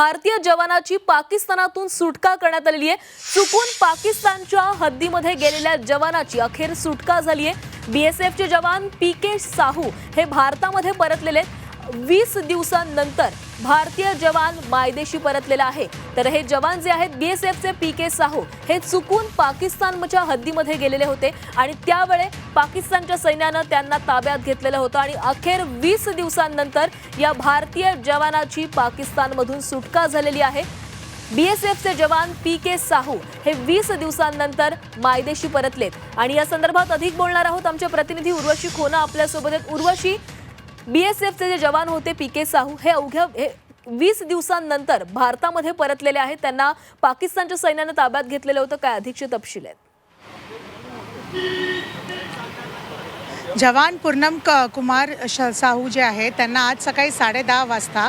भारतीय जवानाची पाकिस्तानातून सुटका करण्यात आलेली आहे. चुकून पाकिस्तानच्या हद्दीमध्ये गेलेल्या जवानाची अखेर सुटका झाली आहे. बीएसएफचे जवान पी के साहू हे भारतामध्ये परतलेले वीस दिवसांनंतर भारतीय जवान मायदेशी परतलेला आहे. तर हे जवान जे आहेत बीएसएफचे पी के साहू हे चुकून पाकिस्तानच्या हद्दीमध्ये गेलेले होते आणि त्यावेळे पाकिस्तानच्या सैन्यानं त्यांना ताब्यात घेतलेलं होतं आणि अखेर वीस दिवसांनंतर या भारतीय जवानाची पाकिस्तानमधून सुटका झालेली आहे. बीएसएफचे जवान पी के साहू हे वीस दिवसांनंतर मायदेशी परतलेत. आणि या संदर्भात अधिक बोलणार आहोत आमच्या प्रतिनिधी उर्वशी खोना आपल्यासोबत आहेत. उर्वशी बीएसएफचे जे जवान होते पी के साहू हे अवघ्या हे वीस दिवसांनंतर भारतामध्ये परतलेले आहेत. त्यांना पाकिस्तानच्या सैन्यानं ताब्यात घेतलेलं होतं. काय अधिकचे तपशील आहेत? जवान पूर्णम क कुमार श साहू जे आहेत त्यांना आज सकाळी साडेदहा वाजता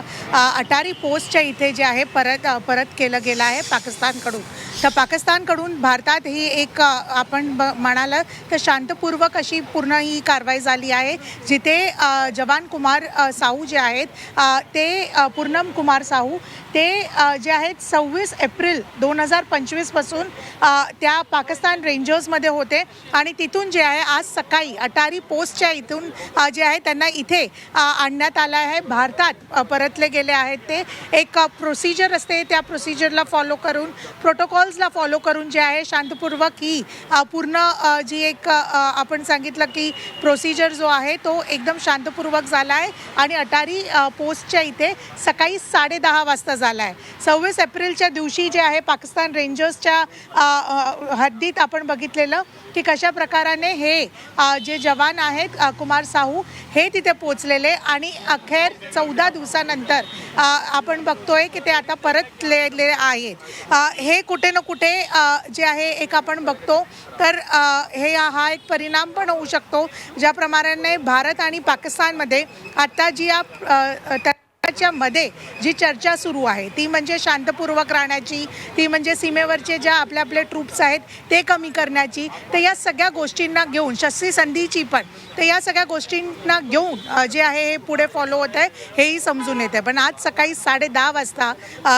अटारी पोस्टच्या इथे जे आहे परत परत केलं गेलं आहे पाकिस्तानकडून. तर पाकिस्तानकडून भारतात ही एक आपण ब म्हणालं तर शांतपूर्वक अशी पूर्ण ही कारवाई झाली आहे जिथे जवान कुमार साहू जे आहेत ते पूर्णम कुमार साहू ते जे आहेत सव्वीस एप्रिल दोन हजार पंचवीसपासून त्या पाकिस्तान रेंजर्समध्ये होते आणि तिथून जे आहे आज सकाळी अटारी पोस्टच्या इथून जे आहे त्यांना इथे आणण्यात आलं आहे. भारतात परतले गेले आहेत ते. एक प्रोसिजर असते. त्या प्रोसिजरला फॉलो करून प्रोटोकॉल्सला फॉलो करून जे आहे शांतपूर्वक ही पूर्ण जी एक आपण सांगितलं की प्रोसिजर जो आहे तो एकदम शांतपूर्वक झाला आहे. आणि अटारी पोस्टच्या इथे सकाळी साडेदहा वाजता झाला आहे. सव्वीस एप्रिलच्या दिवशी जे आहे पाकिस्तान रेंजर्सच्या हद्दीत आपण बघितलेलं की कशा प्रकाराने हे जे जवान आहेत कुमार साहू हे तिथे पोचलेले आणि अखेर चौदा दिवसानंतर आपण बघतोय की ते आता परतलेले आहेत. हे कुठे ना कुठे जे आहे एक आपण बघतो. तर हे हा एक परिणाम पण होऊ शकतो. ज्याप्रमाणे भारत आणि पाकिस्तानमध्ये आता जी या अ, मध्ये जी चर्चा सुरू आहे ती म्हणजे शांतपूर्वक राहण्याची ती म्हणजे सीमेवरचे ज्या आपल्या आपले ट्रूप्स आहेत ते कमी करण्याची तर या सगळ्या गोष्टींना घेऊन शस्त्री संधीची पण तर या सगळ्या गोष्टींना घेऊन जे आहे हे पुढे फॉलो होत आहे हेही समजून येते पण आज सकाळी साडे दहा वाजता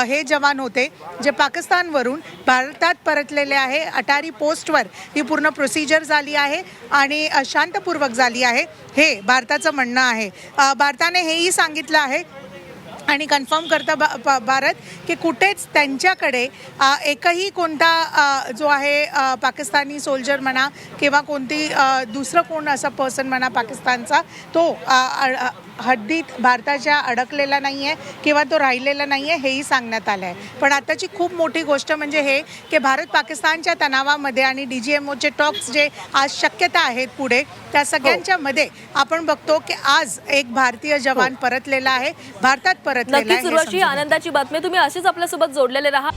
हे जवान होते जे पाकिस्तानवरून भारतात परतलेले आहे अटारी पोस्टवर ही पूर्ण प्रोसिजर झाली आहे आणि शांतपूर्वक झाली आहे हे भारताचं म्हणणं आहे. भारताने हेही सांगितलं आहे आणि कन्फर्म करतं बा ब- भारत की कुठेच त्यांच्याकडे एकही कोणता जो आहे पाकिस्तानी सोल्जर म्हणा किंवा कोणती दुसरं कोण असा पर्सन म्हणा पाकिस्तानचा तो हद्दीत भारताच्या अडकलेला नाही आहे किंवा तो राहिलेला नाही आहे हेही सांगण्यात आलं आहे पण आताची खूप मोठी गोष्ट म्हणजे हे की भारत पाकिस्तानच्या तणावामध्ये आणि डी जी एम ओचे टॉक्स जे आज शक्यता आहेत पुढे त्या सगळ्यांच्या मध्ये आपण बघतो की आज एक भारतीय जवान परतलेला आहे. भारतात आहे नक्कीच. आनंदाची बातमी तुम्ही अशीच आपल्यासोबत जोडलेले राहा